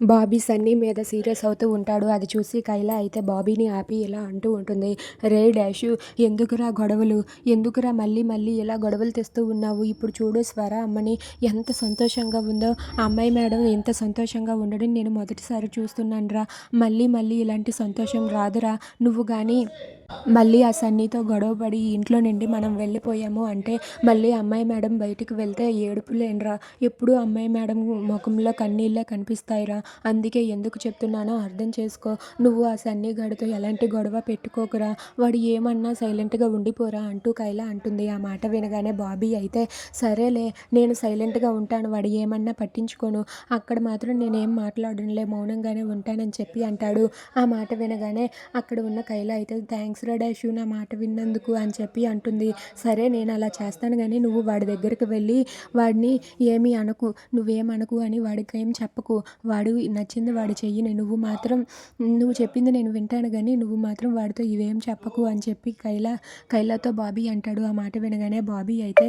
బాబీ సన్నీ మీద సీరియస్ అవుతూ ఉంటాడు. అది చూసి కైలా అయితే బాబీని ఆపి ఇలా అంటూ ఉంటుంది. రే డాషు ఎందుకురా గొడవలు? ఎందుకురా మళ్ళీ మళ్ళీ ఇలా గొడవలు తెస్తూ ఉన్నావు? ఇప్పుడు చూడు స్వర అమ్మని ఎంత సంతోషంగా ఉందో. ఆ అమ్మాయి మేడం ఎంత సంతోషంగా ఉండడం నేను మొదటిసారి చూస్తున్నాను రా మళ్ళీ మళ్ళీ ఇలాంటి సంతోషం రాదురా. నువ్వు కానీ మళ్ళీ ఆ సన్నీతో గొడవపడి ఇంట్లో నుండి మనం వెళ్ళిపోయాము అంటే మళ్ళీ అమ్మాయి మేడం బయటికి వెళ్తే ఏడుపులేనరా ఎప్పుడు అమ్మాయి మేడం ముఖంలో కన్నీళ్ళే కనిపిస్తాయిరా. అందుకే ఎందుకు చెప్తున్నానో అర్థం చేసుకో. నువ్వు ఆ సన్నీ గడితో ఎలాంటి గొడవ పెట్టుకోకురా. వాడు ఏమన్నా సైలెంట్గా ఉండిపోరా అంటూ కైలా అంటుంది. ఆ మాట వినగానే బాబీ అయితే సరేలే నేను సైలెంట్గా ఉంటాను వాడు ఏమన్నా పట్టించుకోను. అక్కడ మాత్రం నేనేం మాట్లాడనులే మౌనంగానే ఉంటానని చెప్పి అంటాడు. ఆ మాట వినగానే అక్కడ ఉన్న కైలా అయితే థ్యాంక్స్ రా డాషు నా మాట విన్నందుకు అని చెప్పి అంటుంది. సరే నేను అలా చేస్తాను కానీ నువ్వు వాడి దగ్గరికి వెళ్ళి వాడిని ఏమీ అనకు నువ్వేమనకు అని వాడికి ఏం చెప్పకు. వాడు నచ్చింది వాడు చెయ్యని నువ్వు మాత్రం నువ్వు చెప్పింది నేను వింటాను కానీ నువ్వు మాత్రం వాడితో ఇవేం చెప్పకు అని చెప్పి కైలా కైలాతో బాబీ అంటాడు. ఆ మాట వినగానే బాబీ అయితే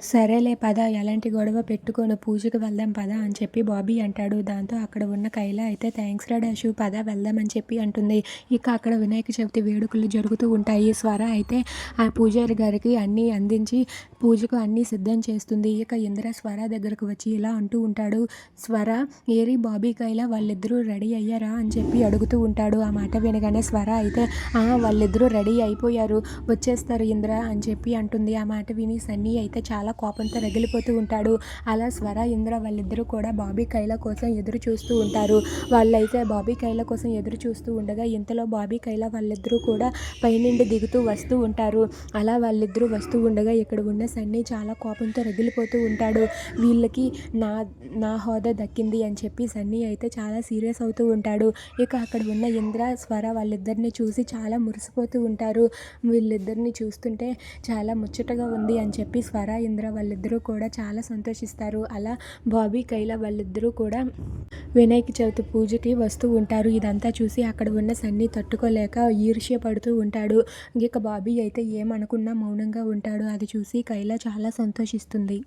సరేలే పద ఎలాంటి గొడవ పెట్టుకోను పూజకి వెళ్దాం పద అని చెప్పి బాబీ అంటాడు. దాంతో అక్కడ ఉన్న కైలా అయితే థ్యాంక్స్ రా డాషు పద వెళ్దాం అని చెప్పి అంటుంది. ఇక అక్కడ వినాయక చవితి వేడుకలు జరుగుతూ ఉంటాయి. స్వర అయితే ఆ పూజారి గారికి అన్నీ అందించి పూజకు అన్నీ సిద్ధం చేస్తుంది. ఇక ఇంద్ర స్వర దగ్గరకు వచ్చి ఇలా అంటూ ఉంటాడు. స్వర ఏరి బాబీ కైలా వాళ్ళిద్దరూ రెడీ అయ్యారా? అని చెప్పి అడుగుతూ ఉంటాడు. ఆ మాట వినగానే స్వర అయితే వాళ్ళిద్దరూ రెడీ అయిపోయారు వచ్చేస్తారు ఇంద్ర అని చెప్పి అంటుంది. ఆ మాట విని సన్నీ అయితే చాలా కోపంతో రగిలిపోతూ ఉంటాడు. అలా స్వర ఇంద్ర వాళ్ళిద్దరూ కూడా బాబీ కైల కోసం ఎదురు చూస్తూ ఉంటారు. వాళ్ళైతే బాబీ కైల కోసం ఎదురు చూస్తూ ఉండగా ఇంతలో బాబీ కైల వాళ్ళిద్దరూ కూడా పైనుండి దిగుతూ వస్తూ ఉంటారు. అలా వాళ్ళిద్దరూ వస్తూ ఉండగా ఇక్కడ ఉన్న సన్నీ చాలా కోపంతో రగిలిపోతూ ఉంటాడు. వీళ్ళకి నా నా హోదా దక్కింది అని చెప్పి సన్నీ అయితే చాలా సీరియస్ అవుతూ ఉంటాడు. ఇక అక్కడ ఉన్న ఇంద్ర స్వర వాళ్ళిద్దరిని చూసి చాలా మురిసిపోతూ ఉంటారు. వీళ్ళిద్దరిని చూస్తుంటే చాలా ముచ్చటగా ఉంది అని చెప్పి స్వర ఇంద్ర వాళ్ళిద్దరూ కూడా చాలా సంతోషిస్తారు. అలా బాబీ కైల వాళ్ళిద్దరూ కూడా వినాయక చవితి పూజకి వస్తూ ఉంటారు. ఇదంతా చూసి అక్కడ ఉన్న సన్నీ తట్టుకోలేక ఈర్ష్య పడుతూ ఉంటాడు. ఇక బాబీ అయితే ఏమనుకున్నా మౌనంగా ఉంటాడు. అది చూసి కైల చాలా సంతోషిస్తుంది.